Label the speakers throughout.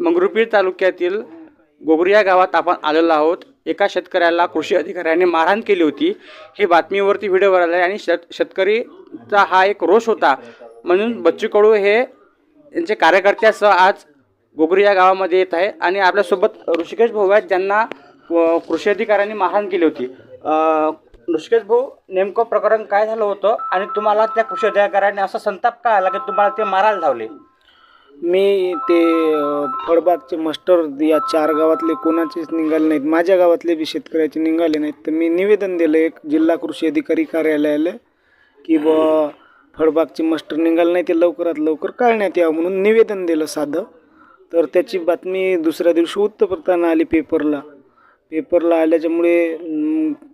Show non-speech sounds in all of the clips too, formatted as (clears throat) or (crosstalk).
Speaker 1: मंगरुपीर तालुक्यातील गोगरी या गावात आपण आलेलो आहोत. एका शेतकऱ्याला कृषी अधिकाऱ्याने मारहाण केली होती. हे बातमीवरती व्हिडिओ आला आहे आणि शेत शेतकरीचा हा एक रोष होता. म्हणून बच्चू कडू हे यांचे कार्यकर्त्यासह आज गोगरी या गावामध्ये येत आहे आणि आपल्यासोबत ऋषिकेश भाऊ आहेत. ज्यांना कृषी अधिकाऱ्यांनी मारहाण केली होती. ऋषिकेश भाऊ नेमकं प्रकरण काय झालं होतं आणि तुम्हाला त्या कृषी अधिकाऱ्याने असा संताप का आला की तुम्हाला ते मारायला धावले?
Speaker 2: मी ते फळबागचे मास्टर या चार गावातले कोणाचेच निघाले नाहीत. माझ्या गावातले बी शेतकऱ्याचे निघाले नाहीत. तर मी निवेदन दिलं एक जिल्हा कृषी अधिकारी कार्यालयाला की बुवा फळबागचे मास्टर निघाले नाही ते लवकरात लवकर काढण्यात यावं म्हणून निवेदन दिलं साधं. तर त्याची बातमी दुसऱ्या दिवशी वृत्तपत्रानं आली पेपरला. पेपरला आल्याच्यामुळे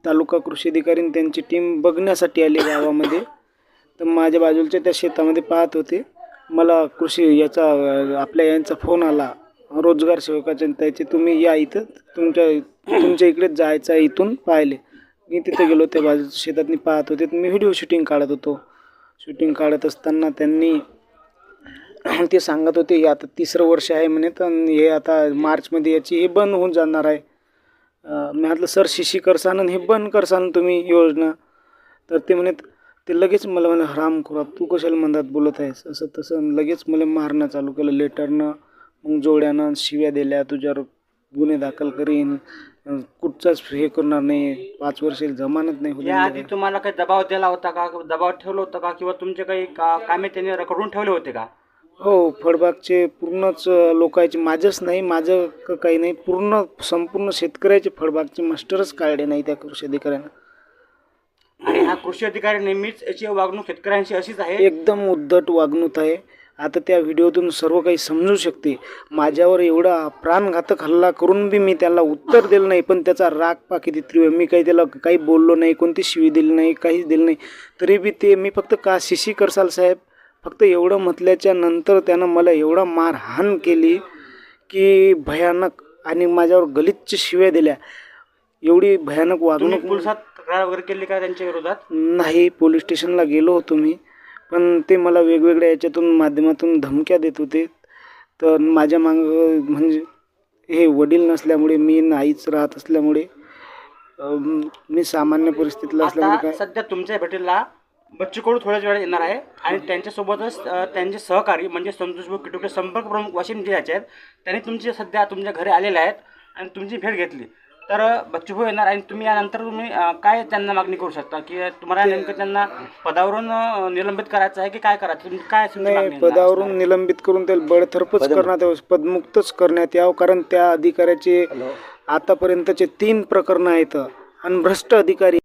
Speaker 2: तालुका कृषी अधिकारी त्यांची टीम बघण्यासाठी आली गावामध्ये. तर माझ्या बाजूच्या त्या शेतामध्ये पाहत होते. मला कृषी याचा आपल्या यांचा फोन आला. रोजगार सेवकाच्या त्याचे तुम्ही या इथं तुमच्या तुमच्या इकडेच जायचं आहे इथून पाहिले मी तिथे गेलो त्या बाजू शेतातनी पाहत होते. मी व्हिडिओ शूटिंग काढत होतो. शूटिंग काढत असताना त्यांनी (clears throat) ते सांगत होते हे आता तिसरं वर्ष आहे म्हणे तर हे आता मार्चमध्ये याची हे बंद होऊन जाणार आहे. मी म्हटलं सर शिशी करसान आणि हे बंद करसान तुम्ही योजना. तर ते म्हणत ते लगेच मला म्हणे हराम खोरा तू कशाला मंदात बोलत आहेस? असं तसं लगेच मला मारणं चालू केलं लेटरनं मग जोड्यानं शिव्या दिल्या तुझ्यावर गुन्हे दाखल करीन कुठचाच हे करणार नाही पाच वर्ष जमानत नाही
Speaker 1: याआधी
Speaker 2: देणार.
Speaker 1: तुम्हाला काही दबाव दिला होता का दबाव ठेवलं होतं का किंवा तुमचे काही का कामे त्यांनी रखडून ठेवले होते का?
Speaker 2: हो फळबागचे पूर्णच अ, लोकांचे माझंच नाही माझं क- काही नाही पूर्ण संपूर्ण शेतकऱ्याचे फळबागचे मास्टरच काढले नाही त्या कृषी अधिकाऱ्यानं.
Speaker 1: हा कृषी अधिकारी नेहमीच याची वागणूक शेतकऱ्यांची अशीच आहे.
Speaker 2: एकदम उद्धट वागणूक आहे. आता त्या व्हिडिओतून सर्व काही समजू शकते. माझ्यावर एवढा प्राणघातक हल्ला करून बी मी त्याला उत्तर दिलं नाही पण त्याचा राग पा किती तीव्र मी काही त्याला काही बोललो नाही कोणती शिवी दिली नाही काहीच दिलं नाही. तरी बी ते मी फक्त का शिशी करसाल साहेब? फक्त एवढं म्हटल्याच्या नंतर त्यानं मला एवढा मारहाण केली की भयानक आणि माझ्यावर गलिच्छ शिव्या दिल्या. एवढी भयानक वागणूक
Speaker 1: पोलिसात तक्रार वगैरे केली का त्यांच्या विरोधात?
Speaker 2: नाही पोलीस स्टेशनला गेलो होतो मी. पण ते मला वेगवेगळ्या याच्यातून माध्यमातून धमक्या देत होते. तर माझ्या मांग म्हणजे हे वडील नसल्यामुळे मी नाहीच राहत असल्यामुळे अम, मी सामान्य परिस्थितीला असल्यामुळे
Speaker 1: आता
Speaker 2: काय?
Speaker 1: सध्या तुमच्या भेटीला बच्चू कडू थोड्याच वेळात येणार आहे. आणि त्यांच्यासोबतच अ, त्यांचे सहकारी म्हणजे संतोषभाऊ किटुके संपर्क प्रमुख वाशिम जिल्ह्याचे आहेत. त्यांनी तुमचे सध्या तुमच्या घरी आलेले आहेत आणि तुमची भेट घेतली. तर अ, बच्चूभाऊ येणार आणि तुम्ही यानंतर तुम्ही काय त्यांना मागणी करू शकता? की तुम्हाला नेमकं त्यांना पदावरून निलंबित करायचं आहे की काय करायचं? तुम्ही काय तुमची मागणी
Speaker 2: नाही
Speaker 1: आहे?
Speaker 2: पदावरून निलंबित करून त्याला बडतर्फच करण्यात यावं पदमुक्तच करण्यात यावं कारण त्या अधिकाऱ्याचे आतापर्यंतचे तीन प्रकरणं आहेत. आणि भ्रष्ट अधिकारी